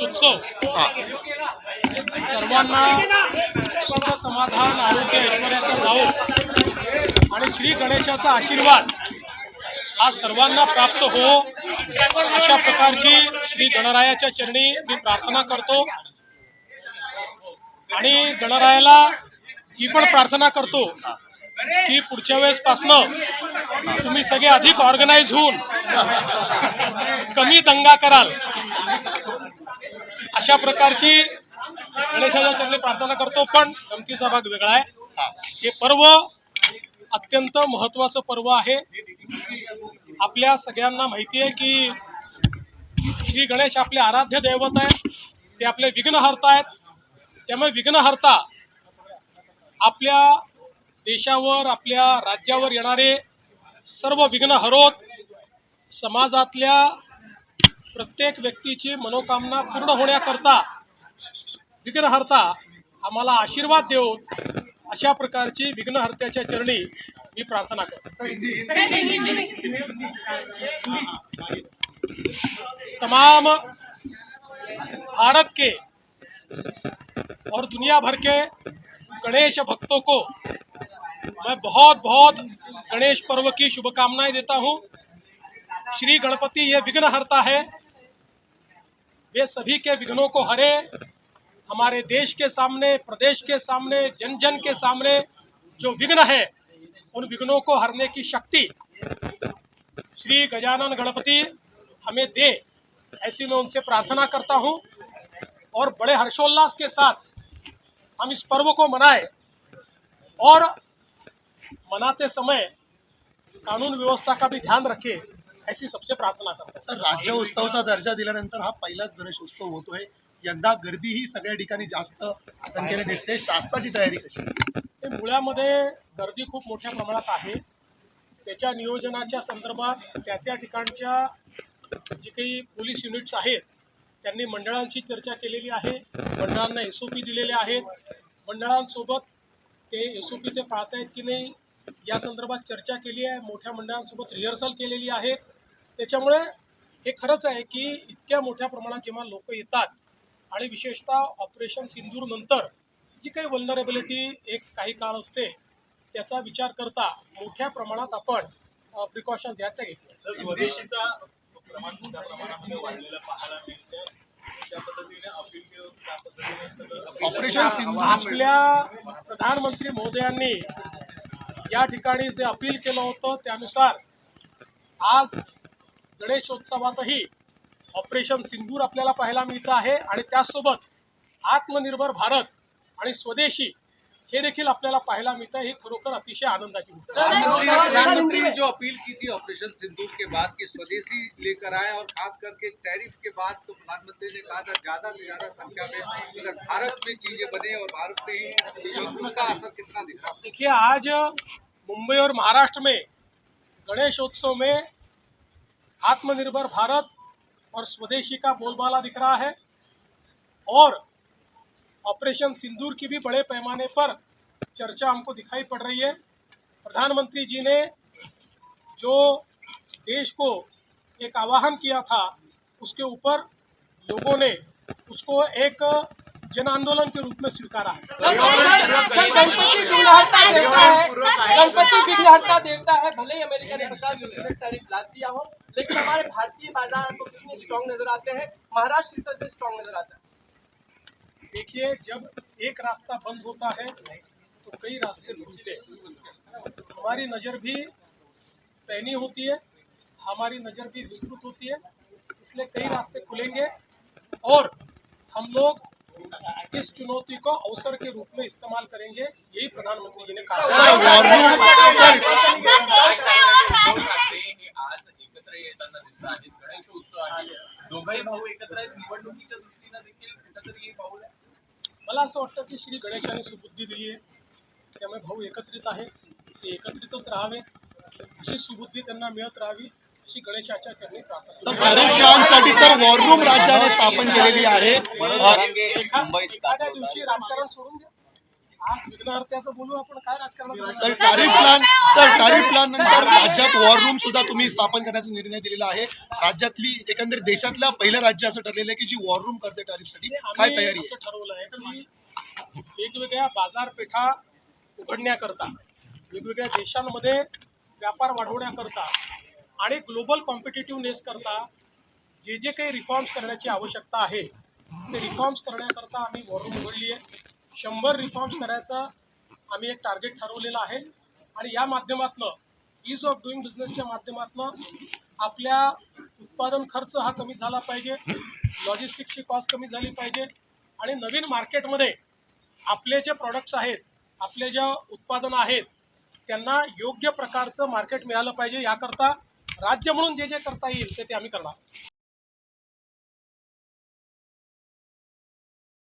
गणेशोत्सव सर्वांना सुख समाधान आरोग्य ऐश्वर्याचा जाओ आणि श्री गणेशाचा आशीर्वाद हा सर्वांना प्राप्त हो. अशा प्रकारची श्री गणरायाच्या चरणी मी प्रार्थना करतो. आणि गणरायाला ही पण प्रार्थना करतो की पुढच्या वेळेस पासनं तुम्ही सगळे अधिक ऑर्गनाईज होऊन कमी दंगा कराल. अशा प्रकारची गणेशाच्या चरणी प्रार्थना करतो पण गमतीचा भाग वेगळा आहे. हा. हे पर्व अत्यंत महत्वाचं पर्व आहे. आपल्या सगळ्यांना माहिती आहे की श्री गणेश आपले आराध्य दैवत आहेत ते आपले विघ्नहर्ता आहेत. त्यामुळे विघ्नहर्ता आपल्या देशावर आपल्या राज्यावर येणारे सर्व विघ्न हरोत समाजातल्या प्रत्येक व्यक्तीची मनोकामना पूर्ण होण्याकरता विघ्नहर्ता आम्हाला आशीर्वाद देऊन अशा प्रकारची विघ्नहर्त्याच्या चरणी मी प्रार्थना करतो. तमाम भारत के और दुनिया भर के गणेश भक्तों को मैं बहुत बहुत गणेश पर्व की शुभकामनाएँ देता हूँ। श्री गणपति ये विघ्नहर्ता है। वे सभी के विघ्नों को हरे। हमारे देश के सामने, प्रदेश के सामने जन जन के सामने जो विघ्न है, उन विघ्नों को हरने की शक्ति श्री गजानन गणपति हमें दे। ऐसी मैं उनसे प्रार्थना करता हूँ और बड़े हर्षोल्लास के साथ हम इस पर्व को मनाएँ और मनाते समय कानून व्यवस्था का भी ध्यान रखें। ऐसी सबसे प्रार्थना करता सर राज्य उत्सवाचा दर्जा दिल्यानंतर हा पहिलाच गणेश उत्सव होतोय. यंदा गर्दी ही सगळ्या ठिकाणी जास्त संख्येने दिसते. शासनाची तयारी कशी? आहे? ते मुळामध्ये गर्दी खूप मोठ्या प्रमाणात आहे. त्याच्या नियोजनाच्या संदर्भात त्या त्या ठिकाणच्या जी काही पोलीस युनिट्स आहेत त्यांनी मंडळांशी चर्चा केलेली आहे. मंडळांना एस ओ पी दिलेले आहेत. मंडळांसोबत ते एस ओ पी ते पाळतायत की नाही या संदर्भात चर्चा केली आहे. मोठ्या मंडळांसोबत रिहर्सल केलेली आहे. त्याच्यामुळे हे खरंच आहे की इतक्या मोठ्या प्रमाणात जेव्हा लोक येतात आणि विशेषतः ऑपरेशन सिंदूर नंतर जी काही वल्नरेबिलिटी एक काही काळ असते त्याचा विचार करता मोठ्या प्रमाणात आपण प्रिकॉशन ज्या त्या घेतल्या प्रमाण मोठ्या प्रमाणामध्ये वाढलेलं पाहायला मिळतं ऑपरेशन सिंधू आपल्या प्रधानमंत्री महोदयांनी या ठिकाणी जे अपील केलं होतं त्यानुसार आज गणेशोत्सवातही ऑपरेशन सिंदूर आपल्याला पाहायला मिळतं आहे. आणि त्याचसोबत आत्मनिर्भर भारत आणि स्वदेशी हे देखील आपल्याला पाहायला मिळतं. ही खरोखर अतिशय आनंदाची गोष्ट आहे. प्रधानमंत्री ने जो अपील की थी ऑपरेशन सिंदूर के बाद कि स्वदेशी लेकर आए और खास करके टैरिफ के बाद तो प्रधानमंत्री ने कहा था ज्यादा से ज्यादा संख्या में अगर भारत में चीजें बने और भारत से ही उसका असर कितना दिखा? देखिए आज मुंबई और महाराष्ट्र में गणेशोत्सव में आत्मनिर्भर भारत और स्वदेशी का बोलबाला दिख रहा है और ऑपरेशन सिंदूर की भी बड़े पैमाने पर चर्चा हमको दिखाई पड़ रही है प्रधानमंत्री जी ने जो देश को एक आह्वान किया था उसके ऊपर लोगों ने उसको एक जन आंदोलन के रूप में स्वीकारा है गणपती देवता है गणपति देवता है भले ही अमेरिका ने पचास लाद दिया हो लेकिन हमारे भारतीय बाज़ार तो कितने स्ट्रांग नज़र आते हैं। महाराष्ट्र किस तरह से स्ट्रांग नज़र आता है। देखिए, जब एक रास्ता बंद होता है तो कई रास्ते खुलते हमारी नज़र भी पैनी होती है, हमारी नज़र भी विस्तृत होती है, इसलिए कई रास्ते खुलेंगे। और हम लोग इस चुनौती को अवसर के रूप में इस्तेमाल करेंगे, यही प्रधानमंत्री जी ने कहा। मला असं वाटतं की श्री गणेशाने सुबुद्धी दिली आहे. त्यामुळे भाऊ एकत्रित आहे. ते एकत्रितच राहावे. अशी सुबुद्धी त्यांना मिळत राहावी. अशी गणेशाच्या चरणी प्रार्थना. सर कार्यक्रमांसाठी सर वॉर रूम राज्याने स्थापन केलेली आहे. एखाद्या दिवशी राजकारण सोडून द्या. Sir tariff plan sir tariff plan नंतर राज्यात वॉर रूम सुद्धा तुम्ही स्थापन करण्याचा निर्णय दिलेला आहे. राज्यातली एकंदरीत देशातल्या पहिलं राज्य असं ठरलेलं आहे की जी वॉर रूम करते टॅरिफसाठी काय तयारी ठरवलं आहे की वेगवेगळ्या बाजारपेठा उघडण्याकरता वेगवेगळ्या देशांमध्ये व्यापार वाढवण्याकरता आणि ग्लोबल कॉम्पिटेटिव्हनेस करता जे जे काही रिफॉर्म्स करण्याची आवश्यकता आहे ते रिफॉर्म्स करण्याकरता आम्ही वॉरूम उघडली आहे. शंभर रिफॉर्म्स करायचं आम्ही एक टार्गेट ठरवलेलं आहे. आणि या माध्यमातनं ईज ऑफ डुईंग बिझनेसच्या माध्यमातनं आपल्या उत्पादन खर्च हा कमी झाला पाहिजे. लॉजिस्टिक्सची कॉस्ट कमी झाली पाहिजे. आणि नवीन मार्केटमध्ये आपले जे प्रॉडक्ट्स आहेत आपले ज्या उत्पादनं आहेत त्यांना योग्य प्रकारचं मार्केट मिळालं पाहिजे. याकरता राज्य म्हणून जे जे करता येईल ते ते आम्ही करणार.